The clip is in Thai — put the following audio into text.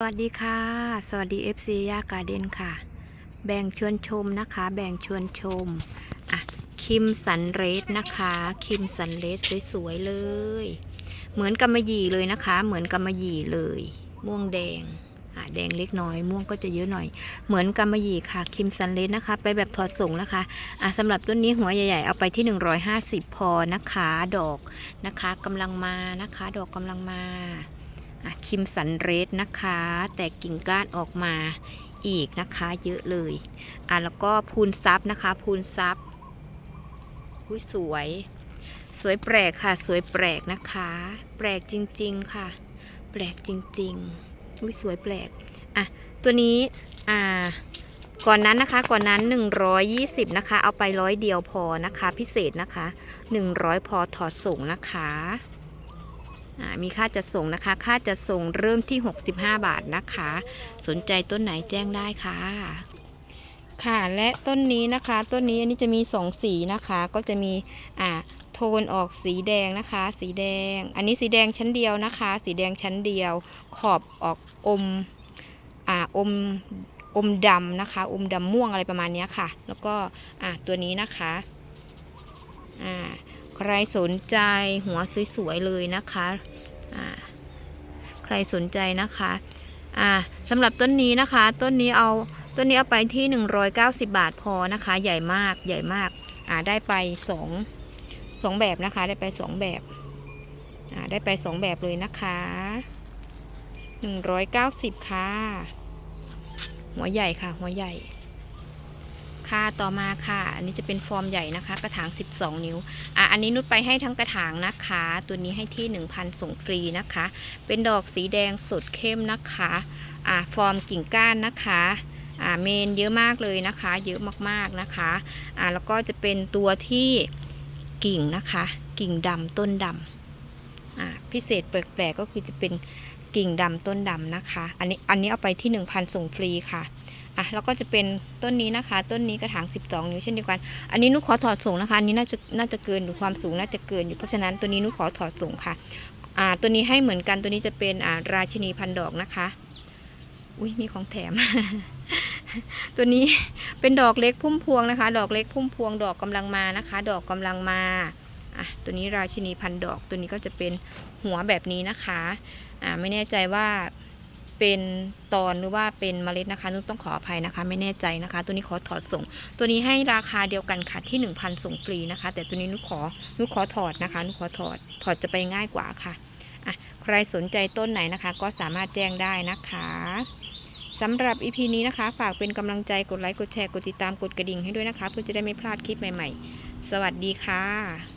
สวัสดีค่ะ สวัสดี FC ย่าการ์เดนค่ะ แบ่งชวนชมนะคะ แบ่งชวนชม อะ คิมสันเรสนะคะ คิมสันเรสสวย ๆ เลย เหมือนกำมะหยี่เลยนะคะ เหมือนกำมะหยี่เลย ม่วงแดง อะ แดงเล็กน้อย ม่วงก็จะเยอะหน่อย เหมือนกำมะหยี่ค่ะ คิมสันเรสนะคะ ไปแบบถอดส่งนะคะ อะสำหรับต้นนี้หัวใหญ่ ๆ เอาไปที่ 150 พอนะคะ ดอกนะคะกำลังมานะคะ ดอกกำลังมา คิมสันเรสนะคะ แต่กิ่งก้านออกมาอีกนะคะ เยอะเลยอะแล้วก็พูนซับนะคะพูนซับอุ้ยสวย สวยแปลกค่ะ สวยแปลกนะคะ แปลกจริง ๆค่ะ แปลกจริงๆอุ้ยสวยแปลกอะตัวนี้อ่าก่อนนั้นนะคะก่อนนั้น 120 นะคะ เอาไปร้อยเดียวพอนะคะ พิเศษนะคะ 100 พอถอดส่งนะคะ มีค่าจัดส่งนะคะ ค่าจัดส่งเริ่มที่ 65 บาทนะคะ สนใจต้นไหนแจ้งได้ค่ะ ค่ะและต้นนี้นะคะ ต้นนี้อันนี้จะมี 2 สีนะคะ ก็จะมีอ่าโทนออกสีแดงนะคะ สีแดง อันนี้สีแดงชั้นเดียวนะคะ สีแดงชั้นเดียว ขอบออกอมอ่าอมอมดำนะคะ อมดำม่วงอะไรประมาณนี้ค่ะ แล้วก็อ่าตัวนี้นะคะอ่า ใครสนใจหัวสวยๆเลยนะคะใครสนใจนะคะสำหรับต้นนี้นะคะ ต้นนี้เอาต้นนี้เอาไปที่ 190 บาทพอนะคะ ใหญ่มากใหญ่มากได้ไป2 2แบบนะคะ ได้ไป 2 แบบได้ไป 2 แบบเลยนะคะ 190 ค่ะ หัวใหญ่ค่ะ หัวใหญ่ ค่ะต่อมาค่ะ อันนี้จะเป็นฟอร์มใหญ่นะคะ กระถาง 12 นิ้ว อะ อันนี้นุชไปให้ทั้งกระถางนะคะ ตัวนี้ให้ที่ 1,000 ส่งฟรีนะคะ เป็นดอกสีแดงสดเข้มนะคะ อะ ฟอร์มกิ่งก้านนะคะอ่าเมนเยอะมากเลยนะคะ เยอะมากๆนะคะอ่าแล้วก็จะเป็นตัวที่กิ่งนะคะ กิ่งดำต้นดำอ่าพิเศษแปลกๆก็คือจะเป็นกิ่งดำต้นดำนะคะ อันนี้อันนี้เอาไปที่ 1,000 ส่งฟรีค่ะ อะแล้วก็จะเป็นต้นนี้นะคะ ต้นนี้กระถาง 12 นิ้วเช่นเดียวกัน อันนี้นุชขอถอดส่งนะคะอันนี้น่าจะน่าจะเกินอยู่ความสูงน่าจะเกินอยู่เพราะฉะนั้นตัวนี้นุชขอถอดส่งค่ะอ่าตัวนี้ให้เหมือนกันตัวนี้จะเป็นอ่าราชินีพันดอกนะคะอุ้ยมีของแถม ตัวนี้เป็นดอกเล็กพุ่มพวงนะคะ ดอกเล็กพุ่มพวงดอกกำลังมานะคะ ดอกกำลังมาอะตัวนี้ราชินีพันดอก ตัวนี้ก็จะเป็นหัวแบบนี้นะคะอ่าไม่แน่ใจว่า เป็นตอนหรือว่าเป็นเมล็ดนะคะนุชต้องขออภัยนะคะ ไม่แน่ใจนะคะ ตัวนี้ขอถอดส่ง ตัวนี้ให้ราคาเดียวกันค่ะที่ 1,000 ส่งฟรีนะคะ แต่ตัวนี้นุชขอนุชขอถอดนะคะนุชขอถอดถอดจะไปง่ายกว่าค่ะอะ ใครสนใจต้นไหนนะคะ ก็สามารถแจ้งได้นะคะสำหรับ EP นี้นะคะ ฝากเป็นกำลังใจกดไลค์กดแชร์กดติดตามกดกระดิ่งให้ด้วยนะคะ เพื่อจะได้ไม่พลาดคลิปใหม่ ๆ สวัสดีค่ะ